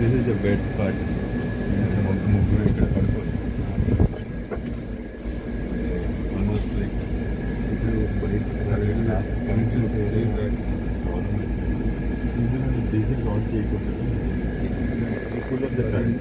this is the best part ఒక ముగ్గురు ఇక్కడ పడుకోవచ్చు ఆల్మోస్ట్ లైక్ ఇప్పుడు కొంచెం డీజిల్ ఆన్ చేయకూడదు cool off the time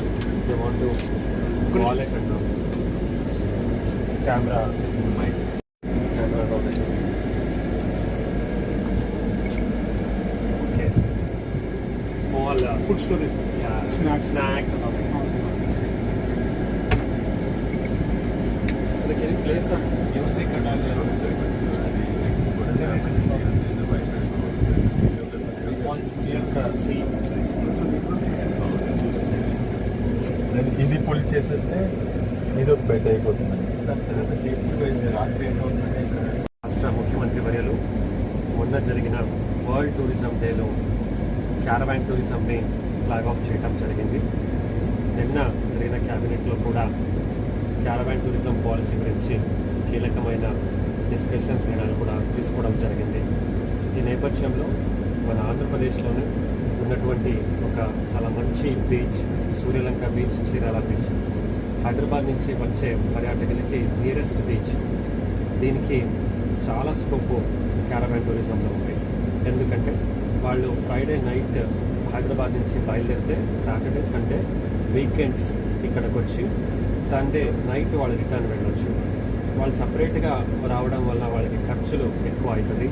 they want to wallet and uh, camera mic camera and all that. Okay. Small uh, food storage. Yeah. Snacks. Snacks and all that. Can you play some music and all that? దానికి ఇది pull చేసేస్తే ఇది ఒక bet అయిపోతుంది దాని తర్వాత సేఫ్టీగా ఇది రాత్రి రాష్ట్ర ముఖ్యమంత్రి వర్యలు మొన్న జరిగిన వరల్డ్ టూరిజం డేలో క్యారవాన్ టూరిజంని ఫ్లాగ్ ఆఫ్ చేయడం జరిగింది. నిన్న జరిగిన క్యాబినెట్లో కూడా క్యారవాన్ టూరిజం పాలసీ గురించి కీలకమైన డిస్కషన్స్ నిర్ణయాలు కూడా తీసుకోవడం జరిగింది. ఈ నేపథ్యంలో మన ఆంధ్రప్రదేశ్లోనే ఉన్నటువంటి ఒక చాలా మంచి beach Suryalanka beach Chirala beach. Hyderabad నుంచి వచ్చే పర్యాటకులకి నియరెస్ట్ బీచ్ దీనికి చాలా స్కోప్ క్యారవాన్ టూరిజంలో ఉంది. ఎందుకంటే వాళ్ళు ఫ్రైడే నైట్ హైదరాబాద్ నుంచి బయలుదేరితే సాటర్డే సండే వీకెండ్స్ ఇక్కడికి వచ్చి సండే నైట్ వాళ్ళు రిటర్న్ వెళ్ళొచ్చు. వాళ్ళు సపరేట్గా రావడం వల్ల వాళ్ళకి ఖర్చులు ఎక్కువ అవుతుంది.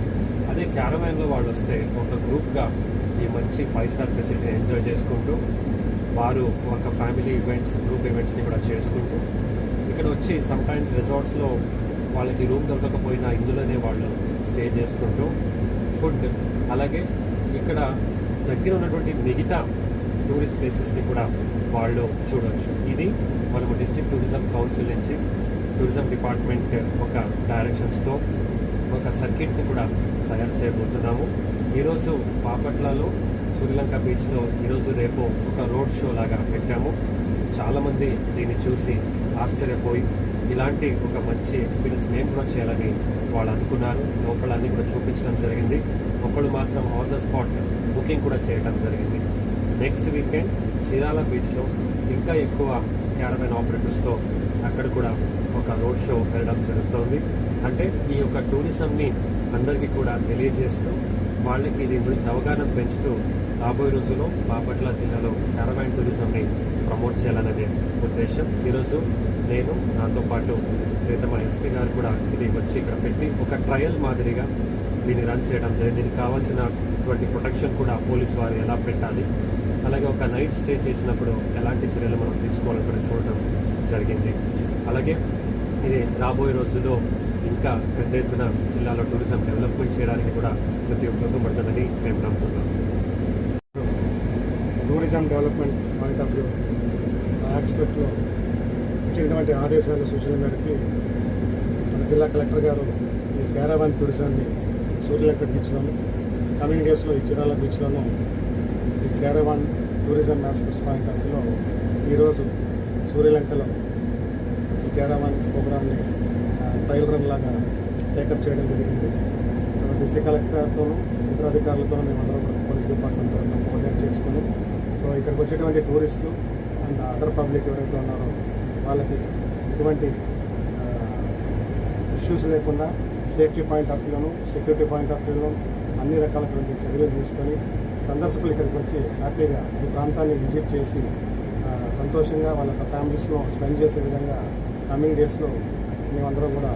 అదే క్యారవాన్లో వాళ్ళు వస్తే ఒక గ్రూప్గా ఈ మంచి ఫైవ్ స్టార్ ఫెసిలిటీ ఎంజాయ్ చేసుకుంటూ వారు ఒక ఫ్యామిలీ ఈవెంట్స్ గ్రూప్ ఈవెంట్స్ని కూడా చేసుకుంటూ ఇక్కడ వచ్చి సమ్టైమ్స్ రిసార్ట్స్లో వాళ్ళకి రూమ్ దొరకకపోయినా ఇందులోనే వాళ్ళు స్టే చేసుకుంటూ ఫుడ్ అలాగే ఇక్కడ దగ్గర ఉన్నటువంటి మిగతా టూరిస్ట్ ప్లేసెస్ని కూడా వాళ్ళు చూడవచ్చు ఇది మనము డిస్ట్రిక్ట్ టూరిజం కౌన్సిల్ నుంచి టూరిజం డిపార్ట్మెంట్ ఒక డైరెక్షన్స్తో ఒక సర్కిట్ని కూడా తయారు చేయబోతున్నాము. ఈరోజు బాపట్లలో సూర్యలంక బీచ్లో ఈరోజు రేపు ఒక రోడ్ షో లాగా పెట్టాము. చాలామంది దీన్ని చూసి ఆశ్చర్యపోయి ఇలాంటి ఒక మంచి ఎక్స్పీరియన్స్ మేము కూడా చేయాలని వాళ్ళు అనుకున్నారు. లోపలన్నీ కూడా చూపించడం జరిగింది. ఒకళ్ళు మాత్రం ఆన్ ద స్పాట్ బుకింగ్ కూడా చేయడం జరిగింది. నెక్స్ట్ వీకెండ్ చీరాల బీచ్లో ఇంకా ఎక్కువ క్యారవెన్ ఆపరేటర్స్తో అక్కడ కూడా ఒక రోడ్ షో వెళ్ళడం జరుగుతోంది. అంటే ఈ యొక్క టూరిజంని అందరికీ కూడా తెలియజేస్తూ వాళ్ళకి దీని గురించి అవగాహన పెంచుతూ రాబోయే రోజుల్లో బాపట్ల జిల్లాలో క్యారవాన్ టూరిజంని ప్రమోట్ చేయాలనేది ఉద్దేశం. ఈరోజు నేను నాతో పాటు ప్రీతమ ఎస్పీ గారు కూడా ఇది వచ్చి ఇక్కడ పెట్టి ఒక ట్రయల్ మాదిరిగా దీన్ని రన్ చేయడం జరిగింది. దీనికి కావాల్సినటువంటి ప్రొటెక్షన్ కూడా పోలీస్ వారు ఎలా పెట్టాలి అలాగే ఒక నైట్ స్టే చేసినప్పుడు ఎలాంటి చర్యలు మనం తీసుకోవాలని కూడా చూడడం జరిగింది. అలాగే ఇది రాబోయే రోజుల్లో ఇంకా పెద్ద ఎత్తున జిల్లాలో టూరిజం డెవలప్మెంట్ చేయడానికి కూడా ప్రతి ఉపయోగపడుతుందని మేము నమ్ముతున్నాం tourism development point of view ఆస్పెక్ట్లో ఇచ్చినటువంటి ఆదేశాలు సూచన మేరకు మన జిల్లా కలెక్టర్ గారు ఈ క్యారావాన్ టూరిజాన్ని సూర్యలంక బీచ్లోను కమింగ్ డేస్లో ఈ చిరాల బీచ్లోను ఈ caravan tourism aspects point of వ్యూలో ఈరోజు సూర్యలంకలో ఈ క్యారామాన్ ప్రోగ్రామ్ని ట్రయల్ రన్ లాగా టేకప్ చేయడం జరిగింది. డిస్టిక్ కలెక్టర్తోనూ ఇతర అధికారులతోనూ మేమందరం పోలీస్ డిపార్ట్మెంట్ తరఫున కోఆర్డినేట్ చేసుకుని సో ఇక్కడికి వచ్చేటువంటి టూరిస్టులు అండ్ అదర్ పబ్లిక్ ఎవరైతే ఉన్నారో వాళ్ళకి ఎటువంటి ఇష్యూస్ లేకుండా సేఫ్టీ పాయింట్ ఆఫ్ వ్యూను సెక్యూరిటీ పాయింట్ ఆఫ్ వ్యూను అన్ని రకాలటువంటి చర్యలు తీసుకొని సందర్శకులు ఇక్కడికి వచ్చి హ్యాపీగా ఈ ప్రాంతాన్ని విజిట్ చేసి సంతోషంగా వాళ్ళ ఫ్యామిలీస్లో స్పెండ్ చేసే విధంగా కమింగ్ డేస్లో మేమందరం కూడా